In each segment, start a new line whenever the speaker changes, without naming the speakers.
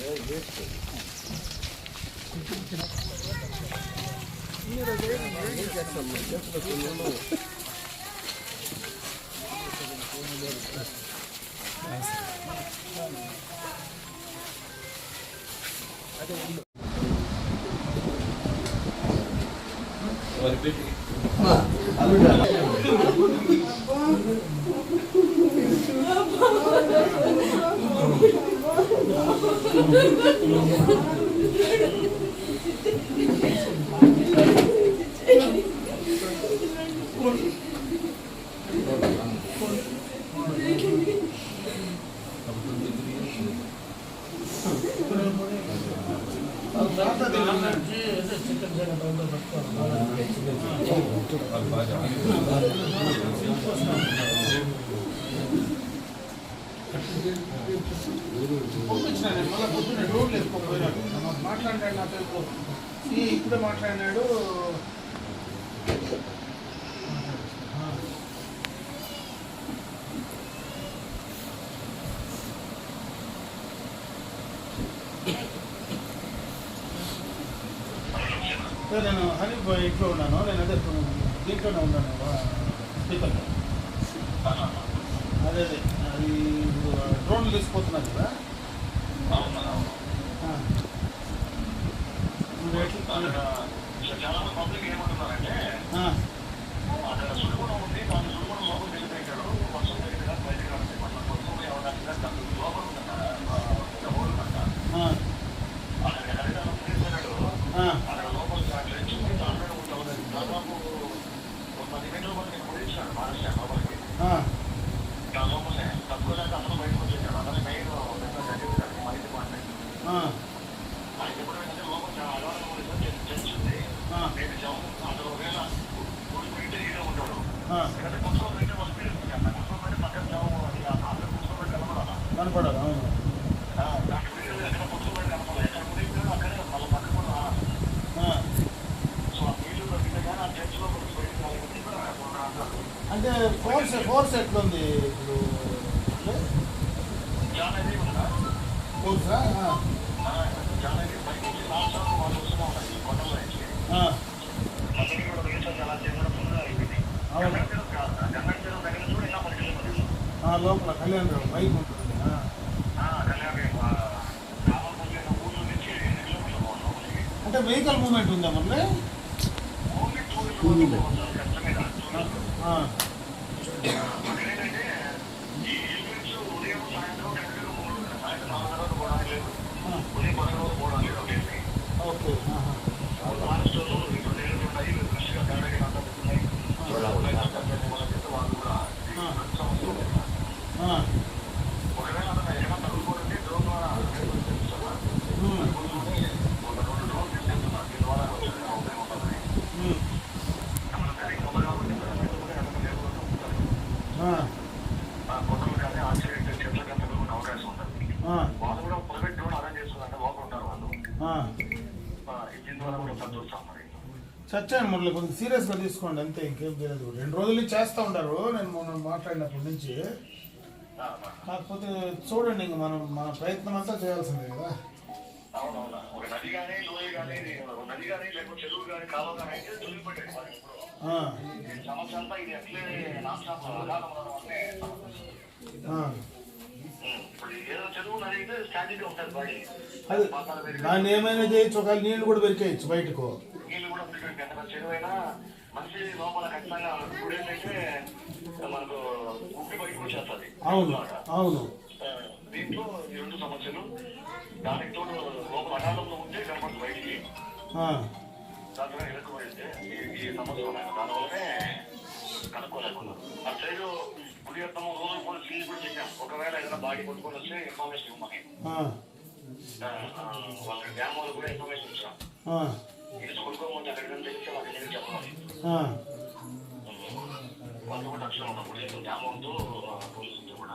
É Alura. నేను మళ్ళీ పొద్దున్న రోడ్లు వేసుకోపోయినాడు మాట్లాడినాడు నా ఇప్పుడు ఈ ఇప్పుడే మాట్లాడినాడు. నేను హనీ ఇంట్లో ఉన్నాను. నేను అదే దీంట్లోనే ఉన్నాను. స్పీకర్లో. అదే అదే. అది డ్రోన్లు తీసుకుపోతున్నారు కదా ఆ. ఇప్పుడు ఎట్లా-
చాలా మంది పబ్లిక్ ఏమంటున్నారంటే
ఆ,
అక్కడ సుడిగుణం ఉంది దాని సుడిగుణం లోపల వెళ్ళిపోయాడు వర్షం దగ్గర బయటకు రావాలి మన మొత్తం ఎవరైనా లోపల ఉందట ఎవరు ఉందట
ఆ,
అక్కడ హరిదానం తీసుకెళ్ళాడు
ఆ,
అక్కడ లోపల ట్రెంచ్ దాంట్లో ఉంటుంది దాదాపు ఒక పది మీటర్ల వరకు నేను పొడిచాడు మహారాష్ట్ర లోపలికి
ఆ,
ఆ లోపలే తక్కువ లేక అసలు బయటకు వచ్చేసాడు అదే మెయిన్ మైకి మాట్లాడి
ఆ,
ఆయన ఎప్పుడు ఏంటంటే లోపల చాలా అలవాటు చర్చ్ ఉంది
ఆ,
నేను జవం అందులో ఒకవేళ కూలిపోయింటే ఈడే ఉంటాడు
ఆ.
ఎందుకంటే కొంచెం అయితే వస్తుంది కొంచెం అయితే పక్కన జవం అది ఆ ఆటలు కొంచెం అయితే కనబడాలి
కనపడదు అవును
దాని వీడియో ఎక్కడ కొంచెం అయితే కనపడాలి ఎక్కడ మునిగిపోయాడో అక్కడే మళ్ళీ పక్కన కూడా
ఆ.
సో ఆ వీడియో దొరికితే కానీ ఆ చర్చిలో కొంచెం బయటకు రాలేకపోతే కూడా ఒక అంటారు
అంటే ఫోర్స్ ఫోర్స్ ఎట్లుంది ఇప్పుడు. ఫోర్సా
జాన్ అయితే బయట నుంచి లాస్ట్ వాళ్ళు వస్తూనే ఉన్నాయి ఈ కొండల్లో నుంచి మధ్యలో కూడా రీఛార్జ్ అలా చేయడం ఫుల్గా అయిపోయింది
అవును.
గంగ తీరం కాదు గంగ తీరం దగ్గర నుంచి కూడా ఇంకా పది కిలోమీటర్లు
లోపల కళ్యాణ్ రావు బైక్ ఉంటుంది. ఆ.
ఆ, కళ్యాణి రామపల్లి ఊళ్ళో నుంచి
చచ్చాను మురళి కొంచెం సీరియస్గా తీసుకోండి అంతే ఇంకేం తెలియదు రెండు రోజులు చేస్తూ ఉంటారు నేను మొన్న మాట్లాడినప్పటి నుంచి. కాకపోతే చూడండి ఇంక మనం మన ప్రయత్నం అంతా చేయాల్సిందే కదా.
అవునవునా? ఒక నది కానీ లోయ కానీ నది కానీ లేకపోతే చెరువు కానీ కాలువ కానీ అయితే సమస్య అంతా ఇది అట్లే
దాన్ని ఏమైనా చేయొచ్చు ఒకవేళ నీళ్ళు కూడా పెరికేయచ్చు బయటకు.
మనకు వచ్చేస్తుంది
అవును అవును.
దీంట్లో ఈ రెండు సమస్యలు దానికి తోడు లోపల అగాధంలో ఉంటే బయటికి. దాంట్లో ఇరుక్కుపోయింది ఈ సమస్య ఉన్నాయి. దానివల్లనే కనుక్కోలేకున్నాం సైడ్ గుడి అర్థం రోజు కూడా సీల్ కూడా చెప్పాం ఒకవేళ ఏదైనా బాడీ కొట్టుకొని వస్తే ఇన్ఫర్మేషన్ ఇవ్వమని. వాళ్ళకి డ్యామ్ వాళ్ళు కూడా ఇన్ఫర్మేషన్ ఇచ్చాం. ఇది కొనుక్కోమని అక్కడికి వెళ్ళి
ఆ.
వాళ్ళు కూడా.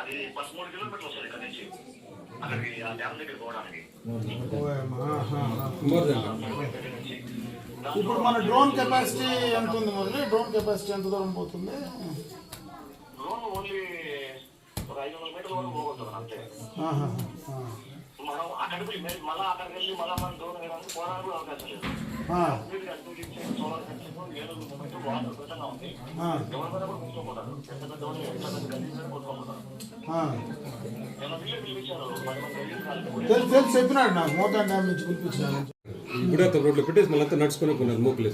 అది పదమూడు కిలోమీటర్లు వస్తుంది ఇక్కడ నుంచి. అక్కడికి ఆ డ్యామ్ పోవడానికి. దగ్గర నుంచి
ఇప్పుడు మన డ్రోన్ కెపాసిటీ ఎంత ఉంది మురళి డ్రోన్ కెపాసిటీ ఎంత దూరం పోతుంది?
డ్రోన్ ఓన్లీ ఒక ఐదు వందల మీటర్ల వరకు అంతే. పోయి మళ్ళీ అక్కడికి వెళ్ళి మళ్ళీ మనం వేయడానికి పోవడానికి కూడా అవకాశం లేదు
తెలుసు చెప్పినాడు నాకు. మోతాన్ డ్యామ్ నుంచి
రోడ్లో పెట్టేసి మళ్ళీ అంతా నడుచుకుని మోకులు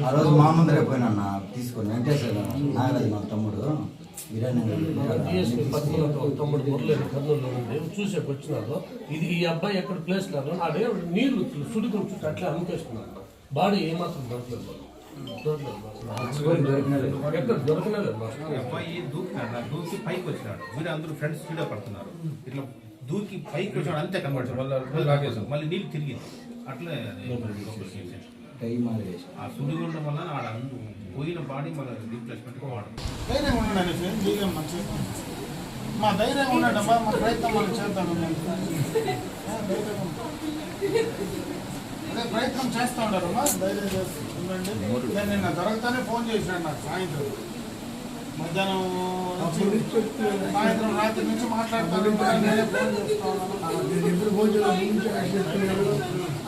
ఆ రోజు మా ముందరే పోయినా తీసుకొని వెంకటేశ్వర నాగరాజు మా తమ్ముడు
డిఎస్పీ తమ్ముడు మురళి కర్నూలులో ఉండి చూసేకి వచ్చినారు ఇది ఈ అబ్బాయి ఎక్కడ ప్లేస్ కాదు ఆడే నీళ్ళు సుడికొని చుట్టూ అట్లా అమ్మకేస్తున్నారు బాడీ ఏమాత్రం దొరకలేదు
అబ్బాయి దూకినాడు దూకి పైకి వచ్చినాడు వీడు అందరూ ఫ్రెండ్స్ వీడియో పడుతున్నారు ఇట్లా దూకి పైకి వచ్చాడు అంతే కనబడుతుంది మళ్ళీ మళ్ళీ నీళ్ళు తిరిగింది అట్లే ఆ సుడిగుండం వల్ల ఆడ పోయిన బాడీ మళ్ళీ రీప్లేస్మెంట్ వాడు
ధైర్యం ఉండండి ఫ్రెండ్ ధైర్యం మంచి మా ధైర్యం ఉండండి మా ప్రయత్నం మనం చేద్దాం ప్రయత్నం చేస్తా ఉండారమ్మా ధైర్యం చేస్తాను ఉండండి నేను నిన్న దొరకతానే ఫోన్ చేసినాడు నాకు సాయంత్రం. మధ్యాహ్నం సాయంత్రం రాత్రి నుంచి మాట్లాడతాను. నేనే ఫోన్
ఎప్పుడు ముందు చేస్తున్నాను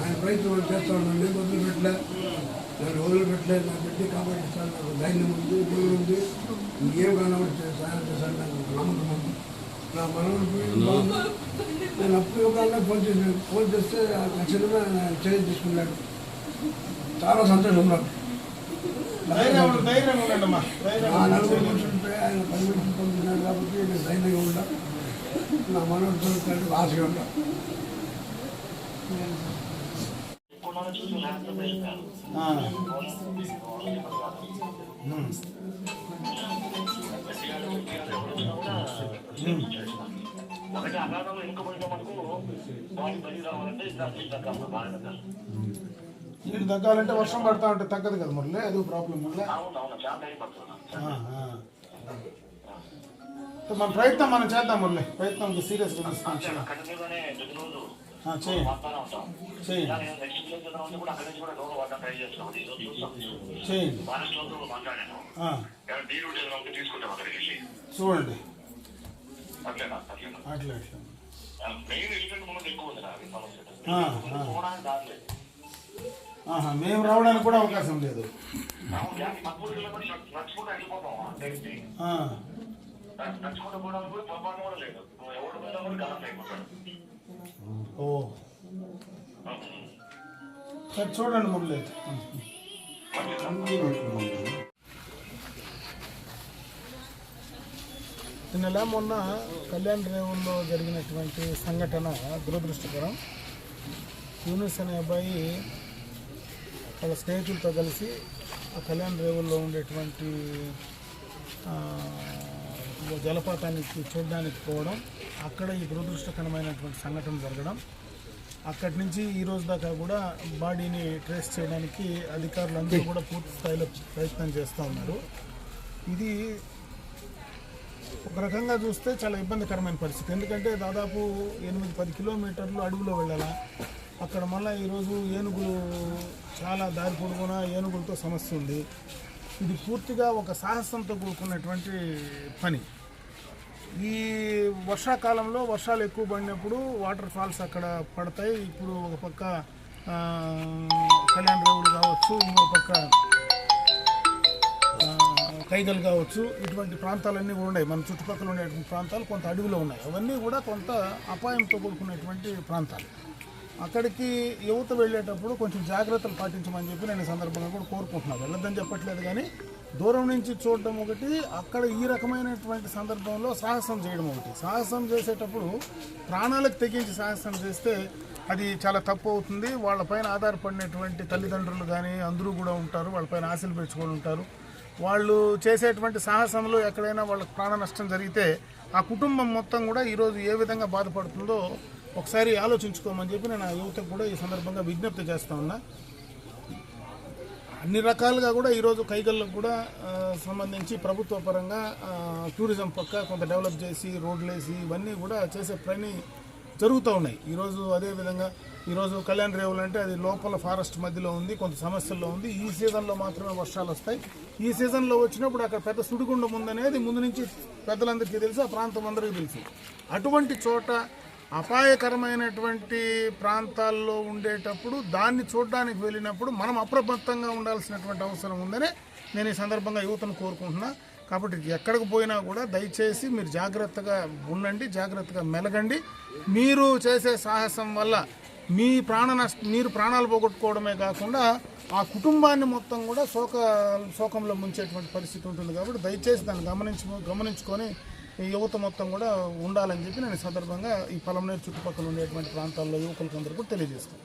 ఆయన ప్రయత్నం చేస్తా ఉన్నాను నేను నేను వదిలిపెట్టలేదు నా పెట్టి కాపాడిస్తాను నాకు ధైర్యం ఉంది దేవుడు ఉంది. ఇంకేం కనబడి సాయం చేశాను నాకు నమ్మకం ఉంది. నా మనవడు. నేను అప్పుడు ఒక ఫోన్ చేశాను. ఫోన్ చేస్తే ఖచ్చితంగా ఆయన చర్య తీసుకున్నాడు. చాలా సంతోషం నాకు
ధైర్యం ఉండండి, ధైర్యం ఉండండి అమ్మా ధైర్యం
ఆ నలుగురు. మనుషులుంటే ఆయన పది మనుషులు పంపినాడు కాబట్టి నేను ధైర్యంగా ఉంటా నా మనవడు ఆశగా ఉంటా
ఒకటి అగాధంలో ఇంకపోయిన మనకు బాడీ బలి రావాలంటే తగ్గ బాగా
నీళ్ళు తగ్గాలంటే వర్షం పడతా ఉంటే తగ్గదు కదా మురళి? అది ప్రాబ్లం మురళి. మన ప్రయత్నం మనం చేద్దాం మురళి. ప్రయత్నం సీరియస్గా తీసుకుంటాం చూడండి. అట్లా అట్లా
మెయిన్ ఎలిఫెంట్ ముందు ఎక్కువ ఉంది నాకు సమస్య.
ఆ, ఆ. మేము రావడానికి కూడా అవకాశం లేదు. ఓ. చూడండి మురళి. నిన్న మొన్న కళ్యాణ్ రేవుల్లో జరిగినటువంటి సంఘటన దురదృష్టకరం. యూనిస్ అనే అబ్బాయి వాళ్ళ స్నేహితులతో కలిసి ఆ కళ్యాణ్ రేవుల్లో ఉండేటువంటి జలపాతానికి చూడడానికి పోవడం అక్కడ ఈ దురదృష్టకరమైనటువంటి సంఘటన జరగడం అక్కడి నుంచి ఈ రోజు దాకా కూడా బాడీని ట్రేస్ చేయడానికి అధికారులు అందరూ కూడా పూర్తి స్థాయిలో ప్రయత్నం చేస్తూ ఉన్నారు. ఇది ఒక రకంగా చూస్తే చాలా ఇబ్బందికరమైన పరిస్థితి. ఎందుకంటే దాదాపు ఎనిమిది పది కిలోమీటర్లు అడవిలో వెళ్ళాలా? అక్కడ మళ్ళీ ఈరోజు ఏనుగులు చాలా దారి పొడుగున ఏనుగులతో సమస్య ఉంది. ఇది పూర్తిగా ఒక సాహసంతో కూడుకున్నటువంటి పని. ఈ వర్షాకాలంలో వర్షాలు ఎక్కువ పడినప్పుడు వాటర్ ఫాల్స్ అక్కడ పడతాయి. ఇప్పుడు ఒక పక్క కళ్యాణ్ రేవులు కావచ్చు ఇంకో పక్క కైగల్ కావచ్చు. ఇటువంటి ప్రాంతాలన్నీ కూడా ఉన్నాయి. మన చుట్టుపక్కల ఉండేటువంటి ప్రాంతాలు కొంత అడవిలో ఉన్నాయి. అవన్నీ కూడా కొంత అపాయంతో కూడుకున్నటువంటి ప్రాంతాలు. అక్కడికి యువత వెళ్ళేటప్పుడు కొంచెం జాగ్రత్తలు పాటించమని చెప్పి నేను సందర్భంగా కూడా కోరుకుంటున్నాను. వెళ్ళొద్దని చెప్పట్లేదు కానీ దూరం నుంచి చూడడం ఒకటి అక్కడ ఈ రకమైనటువంటి సందర్భంలో సాహసం చేయడం ఒకటి. సాహసం చేసేటప్పుడు ప్రాణాలకు తెగించి సాహసం చేస్తే అది చాలా తప్పు అవుతుంది. వాళ్ళపైన ఆధారపడినటువంటి తల్లిదండ్రులు కానీ అందరూ కూడా ఉంటారు వాళ్ళపైన ఆశలు పెంచుకొని ఉంటారు. వాళ్ళు చేసేటువంటి సాహసంలో ఎక్కడైనా వాళ్ళకి ప్రాణ నష్టం జరిగితే ఆ కుటుంబం మొత్తం కూడా ఈరోజు ఏ విధంగా బాధపడుతుందో ఒకసారి ఆలోచించుకోమని చెప్పి నేను ఆ యువతకు కూడా ఈ సందర్భంగా విజ్ఞప్తి చేస్తా ఉన్నా. అన్ని రకాలుగా కూడా ఈరోజు కైగల్లకు కూడా సంబంధించి ప్రభుత్వ పరంగా టూరిజం పక్క కొంత డెవలప్ చేసి రోడ్లు వేసి ఇవన్నీ కూడా చేసే పని జరుగుతూ ఉన్నాయి. ఈరోజు అదేవిధంగా ఈరోజు కళ్యాణ్ రేవులు అంటే అది లోపల ఫారెస్ట్ మధ్యలో ఉంది కొంత సమస్యల్లో ఉంది. ఈ సీజన్లో మాత్రమే వర్షాలు వస్తాయి. ఈ సీజన్లో వచ్చినప్పుడు అక్కడ పెద్ద సుడిగుండం ఉందనేది ముందు నుంచి పెద్దలందరికీ తెలుసు ఆ ప్రాంతం అందరికీ తెలుసు. అటువంటి చోట అపాయకరమైనటువంటి ప్రాంతాల్లో ఉండేటప్పుడు దాన్ని చూడడానికి వెళ్ళినప్పుడు మనం అప్రమత్తంగా ఉండాల్సినటువంటి అవసరం ఉందని నేను ఈ సందర్భంగా యువతను కోరుకుంటున్నా. కాబట్టి ఎక్కడికి పోయినా కూడా దయచేసి మీరు జాగ్రత్తగా ఉండండి జాగ్రత్తగా మెలగండి. మీరు చేసే సాహసం వల్ల మీ ప్రాణ నష్ట మీరు ప్రాణాలు పోగొట్టుకోవడమే కాకుండా ఆ కుటుంబాన్ని మొత్తం కూడా శోక శోకంలో ముంచేటువంటి పరిస్థితి ఉంటుంది. కాబట్టి దయచేసి దాన్ని గమనించు గమనించుకొని యువత మొత్తం కూడా ఉండాలని చెప్పి నేను ఈ సందర్భంగా ఈ పలమనేరు చుట్టుపక్కల ఉండేటువంటి ప్రాంతాల్లో యువకులకు అందరూ కూడా తెలియజేస్తాను